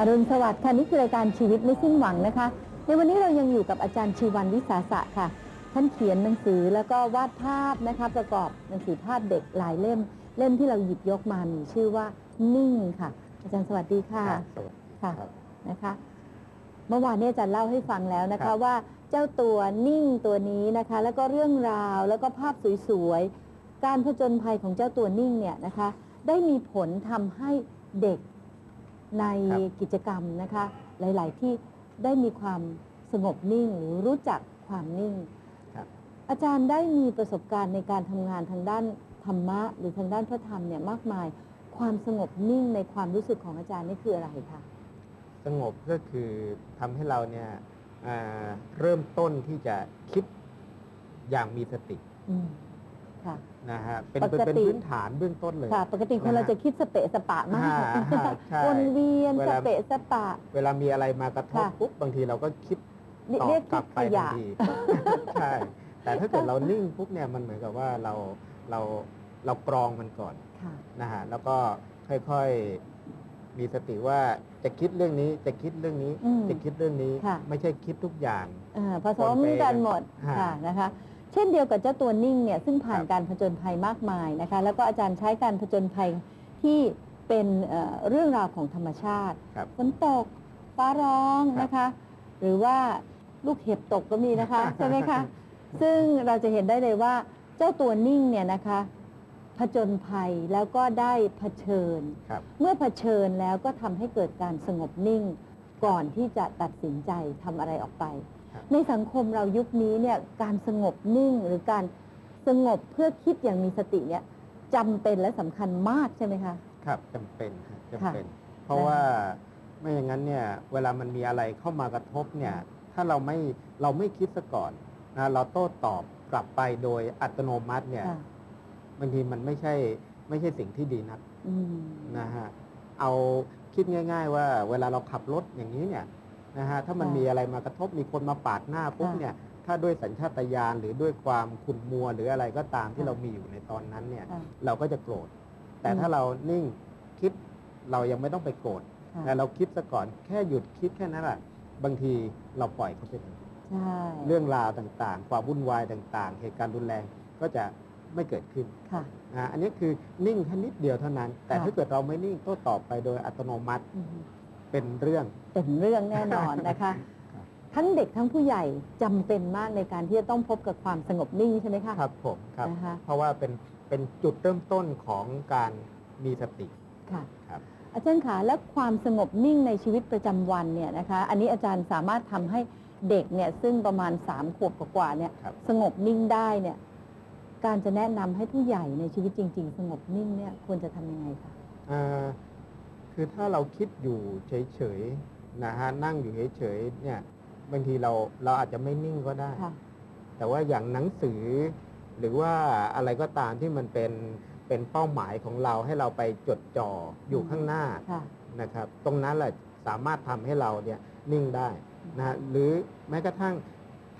อรุณสวัสดิ์ค่ะนี่คือรายการชีวิตไม่สิ้นหวังนะคะ ในวันนี้เรายังอยู่กับอาจารย์ชีวันวิสาสะค่ะ ท่านเขียนหนังสือแล้วก็วาดภาพนะคะประกอบหนังสือภาพเด็กหลายเล่ม เล่มที่เราหยิบยกมามีชื่อว่านิ่งค่ะ อาจารย์สวัสดีค่ะครับสวัสดีค่ะครับนะคะเมื่อวานนี้อาจารย์เล่าให้ฟังแล้วนะครัคะบว่าเจ้าตัวนิ่งตัวนี้นะคะ แล้วก็เรื่องราวแล้วก็ภาพสวยๆการผจญภัยของเจ้าตัวนิ่งเนี่ยนะคะ ได้มีผลทำให้เด็ก ในกิจกรรมนะคะ หลาย ๆ ที่ได้มีความสงบนิ่งหรือรู้จักความนิ่งครับอาจารย์ได้มีประสบการณ์ในการทำงานทางด้านธรรมะ หรือทางด้านพระธรรมเนี่ยมากมาย ความสงบนิ่งในความรู้สึกของอาจารย์นี่คืออะไรคะสงบก็คือทำให้เราเนี่ยอ่าเริ่มต้นที่จะคิดอย่างมีสติอืม ค่ะ นะฮะเป็นปเป็นกเป็นติพื้นฐานเบื้องต้นเลย ค่ะ ปกติคนนะฮะเราจะคิดสเปะสปะมากอ่าอ่าใช่ วนเวียนเวสลาเปะสปะ เวลามีอะไรมากระทบค่ะ ปุ๊บบางทีเราก็คิดเรียตอเรียบกกลัคิบดไปขทันยะ ที ใช่ แต่ถ้าเกิดเรานิ่งปุ๊บเนี่ยมันเหมือนกับว่าเราเราเรากรองมันก่อน ค่ะ นะฮะแล้วก็ค่อยๆ มีสติว่าจะคิดเรื่องนี้จะคิดเรื่องนี้ อืมจะคิดเรื่องนี้ ค่ะ ไม่ใช่คิดทุกอย่างเอ่อผสมปนเปกันหมดฮะค่ะนะคะ เช่นเดียวกับเจ้าตัวนิ่งเนี่ยซึ่งผ่านครับการผจญภัยมากมายนะคะ แล้วก็อาจารย์ใช้การผจญภัยที่เป็นเอ่อเรื่องราวของธรรมชาติครับ ฝนตก ฟ้าร้องครับนะคะ หรือว่าลูกเห็บตกก็มีนะคะ ใช่ไหมคะ ซึ่งเราจะเห็นได้เลยว่าเจ้าตัวนิ่งเนี่ยนะคะผจญภัยแล้วก็ได้เผชิญ ครับ เมื่อเผชิญแล้วก็ทำให้เกิดการสงบนิ่ง ก่อนที่จะตัดสินใจทำอะไรออกไปครับในสังคมเรายุคนี้เนี่ยการสงบนิ่งหรือการสงบเพื่อคิดอย่างมีสติเนี่ยจำเป็นและสำคัญมากใช่ไหมคะ ครับจำเป็นครับค่ะจำเป็น เพราะว่าไม่อย่างนั้นเนี่ยเวลามันมีอะไรเข้ามากระทบเนี่ยถ้าเราไม่เราไม่คิดซะก่อนนะเราโต้ตอบกลับไปโดยอัตโนมัติเนี่ยค่ะบางทีมันไม่ใช่ไม่ใช่สิ่งที่ดีนักอืมนะฮะเอา คิดง่าย ๆ ว่าเวลาเราขับรถอย่างนี้เนี่ยนะฮะถ้ามันมีอะไรมากระทบมีคนมาปาดหน้าปุ๊บเนี่ยถ้าด้วยสัญชาตญาณหรือด้วยความขุ่นมัวหรืออะไรก็ตามที่เรามีอยู่ในตอนนั้นเนี่ยค่ะเราก็จะโกรธ แต่อืมถ้าเรานิ่งคิดเรายังไม่ต้องไปโกรธค่ะแต่เราคิดซะก่อนแค่หยุดคิดแค่นั้นแหละบางทีเราปล่อยเขาไปเลยใช่เรื่องราวต่างๆ ความวุ่นวายต่างๆ เหตุการณ์รุนแรงก็จะ ไม่เกิดขึ้นค่ะนะอันนี้คือนิ่งแค่นิดเดียวเท่านั้น แต่ค่ะถ้าเกิดเราไม่นิ่งโต้ตอบไปโดยอัตโนมัติอืมเป็นเรื่อง เป็นเรื่องแน่นอนนะคะครับทั้งเด็กทั้งผู้ใหญ่จำเป็นมากในการที่จะต้องพบกับความสงบนิ่งใช่ไหมคะครับผมครับนะคะเพราะว่าเป็นเป็นจุดเริ่มต้นของการมีสติค่ะครับอาจารย์คะและความสงบนิ่งในชีวิตประจำวันเนี่ยนะคะ อันนี้อาจารย์สามารถทำให้เด็กเนี่ยซึ่งประมาณ3ามขวบกว่าๆเนี่ยครับสงบนิ่งได้เนี่ย การจะแนะนำให้ผู้ใหญ่ในชีวิตจริง ๆ สงบนิ่งเนี่ยควรจะทำยังไงคะ อ่าคือถ้าเราคิดอยู่เฉยๆนะฮะนั่งอยู่เฉยๆเนี่ยบางทีเราเราอาจจะไม่นิ่งก็ได้ ค่ะ แต่ว่าอย่างหนังสือ หรือว่าอะไรก็ตามที่มันเป็นเป็นเป้าหมายของเราให้เราไปจดจ่ออยู่ข้างหน้า ค่ะ นะครับตรงนั้นแหละสามารถทำให้เราเนี่ยนิ่งได้นะฮะหรือแม้กระทั่ง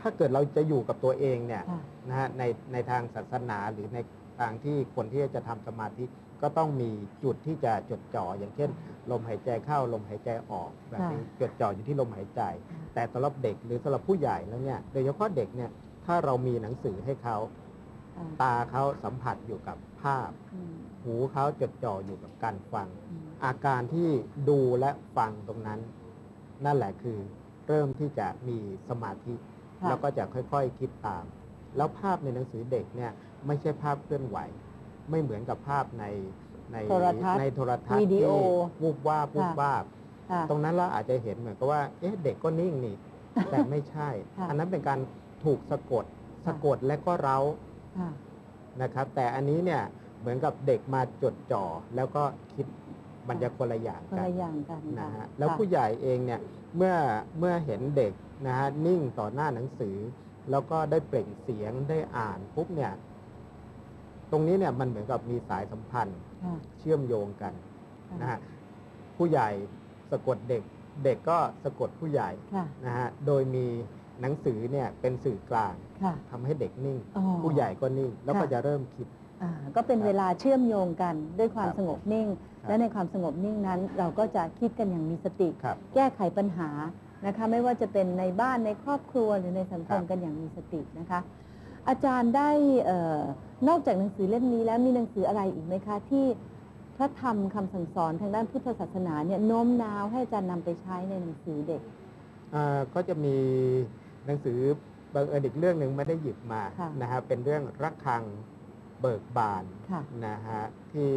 ถ้าเกิดเราจะอยู่กับตัวเองเนี่ยค่ะ นะฮะในในทางศาสนาหรือในทางที่คนที่จะทำสมาธิก็ต้องมีจุดที่จะจดจ่ออย่างเช่น ลมหายใจเข้าลมหายใจออกแบบนี้จดจ่ออยู่ที่ลมหายใจ แต่สำหรับเด็กหรือสำหรับผู้ใหญ่แล้วเนี่ยโดยเฉพาะเด็กเนี่ยถ้าเรามีหนังสือให้เขาค่ะตาเขาสัมผัสอยู่กับภาพ อืมหูเขาจดจ่ออยู่กับการฟัง อืมอาการที่ดูและฟังตรงนั้น นั่นแหละคือเริ่มที่จะมีสมาธิ ค่ะ แล้วก็จะค่อยๆคิดตาม แล้วภาพในหนังสือเด็กเนี่ยไม่ใช่ภาพเคลื่อนไหว ไม่เหมือนกับภาพในในโทรทัศน์ในโทรทัศน์วิดีโอที่วูบวาบวูบค่ะ วาบ ค่ะ ตรงนั้นเราอาจจะเห็นเหมือนกับว่าเอ๊ะเด็กก็นิ่งนี่ แต่ไม่ใช่ ค่ะอันนั้นเป็นการถูกสะกด สะกดและก็เร้าค่ะ นะครับ แต่อันนี้เนี่ยเหมือนกับเด็กมาจดจ่อแล้วก็คิด มันจะคนละอย่างคนกันละอย่างกันนะค่ฮะแล้วค่ะผู้ใหญ่เองเนี่ยเมื่อเมื่อเห็นเด็กนะฮะนิ่งต่อหน้าหนังสือ แล้วก็ได้เปล่งเสียงได้อ่านปุ๊บเนี่ยตรงนี้เนี่ยมันเหมือนกับมีสายสัมพันธ์ค่ะเชื่อมโยงกันค่ะนะฮะผู้ใหญ่สะกดเด็ก เด็กก็สะกดผู้ใหญ่ค่ะนะฮะโดยมีหนังสือเนี่ยเป็นสื่อกลางค่ะทำให้เด็กนิ่ง อ๋อ ผู้ใหญ่ก็นิ่งแล้วก็ค่ะ จะเริ่มคิด อ่าก็เป็นครับเวลาเชื่อมโยงกันด้วยความครับ สงบนิ่งครับ และในความสงบนิ่งนั้น เราก็จะคิดกันอย่างมีสติ ครับ แก้ไขปัญหานะคะไม่ว่าจะเป็นในบ้านในครอบครัวหรือในสังคมครับ กันอย่างมีสตินะคะ อาจารย์ได้เออนอกจากหนังสือเล่มนี้แล้วมีหนังสืออะไรอีกไหมคะ ที่พระธรรมคำสั่งสอนทางด้านพุทธศาสนาเนี่ยโน้มน้าวให้อาจารย์นำไปใช้ในหนังสือเด็ก อ่าก็จะมีหนังสือบังเอิญอีกเรื่องหนึ่งไม่ได้หยิบมาค่ะ นะฮะเป็นเรื่องรักคังเบิกบานค่ะ นะฮะที่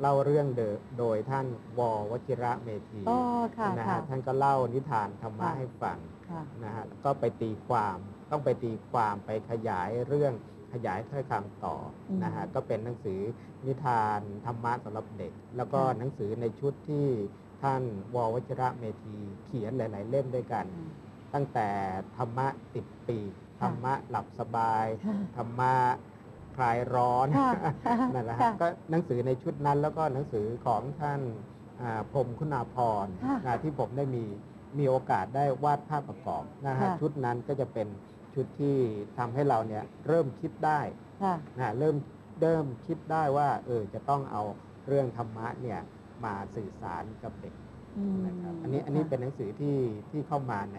เล่าเรื่องเดอโดยท่านววชิระเมธีอ๋อค่ะนะค่ะ ฮะท่านก็เล่านิทานธรรมะค่ะ ให้ฟังค่ะ นะฮะก็ไปตีความต้องไปตีความไปขยายเรื่องขยายถ้อยคำต่ออมนะฮะก็เป็นหนังสือนิทานธรรมะสำหรับเด็ก แล้วก็ค่ะ หนังสือในชุดที่ท่านววชิระเมธีเขียนหลาย ๆ เล่มด้วยกัน ตั้งแต่ธรรมะติดปีกธรรมะหลับสบาย ค่ะ ธรรมะ คลายร้อนค่ะนั่นแหละค่ะฮะก็หนังสือในชุดนั้น แล้วก็หนังสือของท่านอ่าพรหมคุณาพรค่ะนะที่ผมได้มีมีโอกาสได้วาดภาพประกอบนะฮะค่ะชุดนั้นก็จะเป็นชุดที่ทำให้เราเนี่ยเริ่มคิดได้ค่ะนะเริ่มเริ่มคิดได้ว่าเออจะต้องเอาเรื่องธรรมะเนี่ยมาสื่อสารกับเด็กอืมนะครับอันนี้อันนี้ค่ะเป็นหนังสือที่ที่เข้ามาใน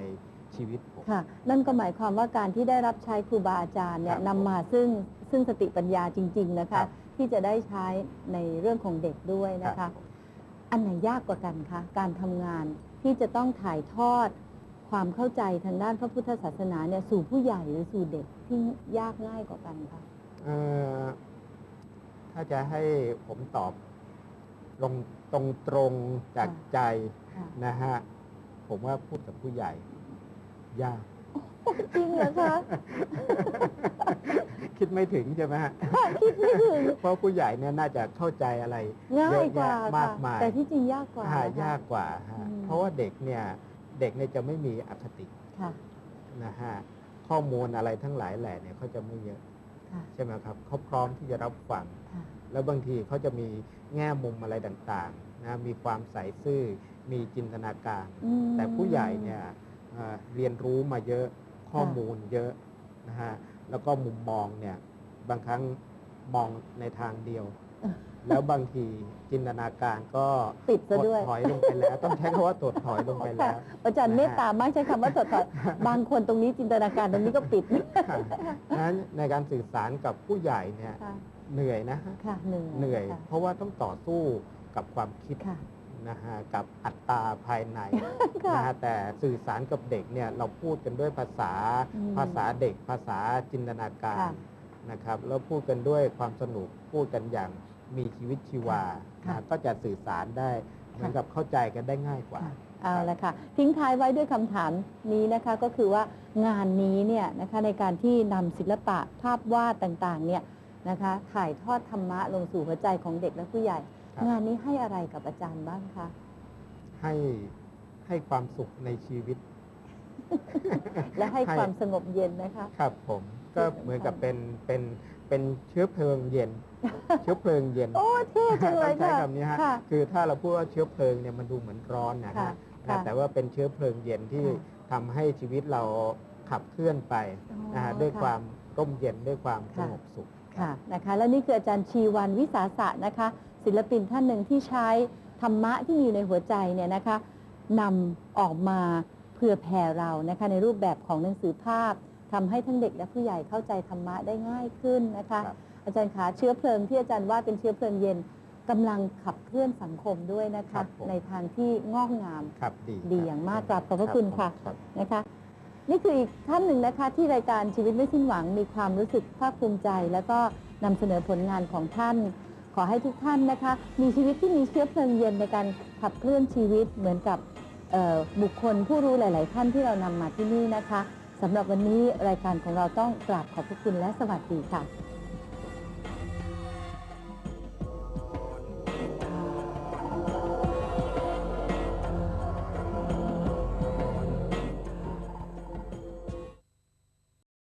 ชีวิตผมค่ะนั่นก็หมายความว่าการที่ได้รับใช้ครูบาอาจารย์เนี่ยครับนำมาซึ่ง ซึ่งสติปัญญาจริง ๆ นะครัคะ บ ที่จะได้ใช้ในเรื่องของเด็กด้วยนะครัคะบผมอันไหนยากกว่ากันคะการทำงานที่จะต้องถ่ายทอด ความเข้าใจทางด้านพระพุทธศาสนาเนี่ยสู่ผู้ใหญ่หรือสู่เด็กที่ยากง่ายกว่ากันคะเอ่อถ้าจะให้ผมตอบตรงตรงตรงๆจากใจค่ะนะฮะ ผมว่าพูดกับผู้ใหญ่ ยาก จริงเหรอคะคิดไม่ถึงใช่ไหมฮะคิดไม่ถึง เพราะผู้ใหญ่เนี่ยน่าจะเข้าใจอะไรง่าเยยอะกว่าแยะมาค่ะกมายแต่ที่จริงยากกว่าหานะคะยากกว่าฮะอืมเพราะว่าเด็กเนี่ยเด็กเนี่ยจะไม่มีอคติค่ะนะฮะข้อมูลอะไรทั้งหลายแหล่เนี่ยเขาจะไม่เยอะค่ะใช่ไหมครับเขาพร้อมที่จะรับฟังค่ะแล้วบางทีเขาจะมีแง่มุมอะไรต่างๆนะมีความใส่ซื่อมีจินตนาการอืมแต่ผู้ใหญ่เนี่ยเอ่อเรียนรู้มาเยอะ ข้อค่ะมูลเยอะนะฮะแล้วก็มุมมองเนี่ยบางครั้งมองในทางเดียว แล้วบางทีจินตนาการก็ปิดซะถด้วยถอยลงไปแล้ว ต้องใช้คำว่าถดถอยลงไปแล้ว อาจารย์นะฮะเมตตามากใช้คำว่าถดถอยบางคนตรงนี้จินตนาการตรงนี้ก็ปิดนั้นในการสื่อสารกับผู้ใหญ่เนี่ยค่ะเหนื่อยนะฮะค่ะเหนื่อยเหนื่อยค่ะเพราะว่าต้องต่อสู้กับความคิดค่ะ นะฮะกับอัตตราภายในค่ะนะฮะแต่สื่อสารกับเด็กเนี่ยเราพูดกันด้วยภาษาอืมภาษาเด็กภาษาจินตนาการค่ะนะครับแล้วพูดกันด้วยความสนุกพูดกันอย่างมีชีวิตชีวาค่ะ นะก็จะสื่อสารได้เหมือนกับเข้าใจกันได้ง่ายกว่าค่ะเอาละค่ะ ทิ้งท้ายไว้ด้วยคำถามนี้นะคะก็คือว่างานนี้เนี่ยนะคะในการที่นำศิลปะภาพวาดต่างๆเนี่ยนะคะถ่ายทอดธรรมะลงสู่หัวใจของเด็กและผู้ใหญ่ครับ งานนี้ให้อะไรกับอาจารย์บ้างคะให้ให้ความสุขในชีวิต และให้ให้ความสงบเย็นนะคะ ครับผมก็เหมือนกับเป็นเป็นเป็นเชื้อเพลิงเย็น เชื้อเพลิงเย็นโอ้เท่จังเลยต้องใช้ค่ะคำนี้ฮะค่ะคือถ้าเราพูดว่าเชื้อเพลิงเนี่ยมันดูเหมือนร้อนนะค่ะฮะค่ะแต่ว่าเป็นเชื้อเพลิงเย็นที่ค่ะทำให้ชีวิตเราขับเคลื่อนไปอ๋อนะฮะด้วยค่ะความร่มเย็นด้วยความสค่ะงบสุขค่ะนะคะ และนี่คืออาจารย์ชีวันวิสาสะนะคะ ศิลปินท่านหนึ่งที่ใช้ธรรมะที่มีอยู่ในหัวใจเนี่ยนะคะนำออกมาเพื่อแผ่เรานะคะในรูปแบบของหนังสือภาพทำให้ทั้งเด็กและผู้ใหญ่เข้าใจธรรมะได้ง่ายขึ้นนะคะครับอาจารย์ขาเชื้อเพลิงที่อาจารย์ว่าเป็นเชื้อเพลิงเย็นกำลังขับเคลื่อนสังคมด้วยนะครัคะบผมในทางที่งอกงามครับดีดีครับอย่างมากกราบขอบพระคุณค่ะรับนะคะนี่คืออีกท่านหนึ่งนะคะที่รายการชีวิตไม่สิ้นหวังมีความรู้สึกภาคภูมิใจ แล้วก็นำเสนอผลงานของท่าน ขอให้ทุกท่านนะคะ มีชีวิตที่มีเชื้อเพลิงเย็นในการขับเคลื่อนชีวิตเหมือนกับบุคคลผู้รู้หลาย ๆ ท่านที่เรานำมาที่นี่นะคะสำหรับวันนี้รายการของเราต้องกราบขอบพระคุณและสวัสดีค่ะ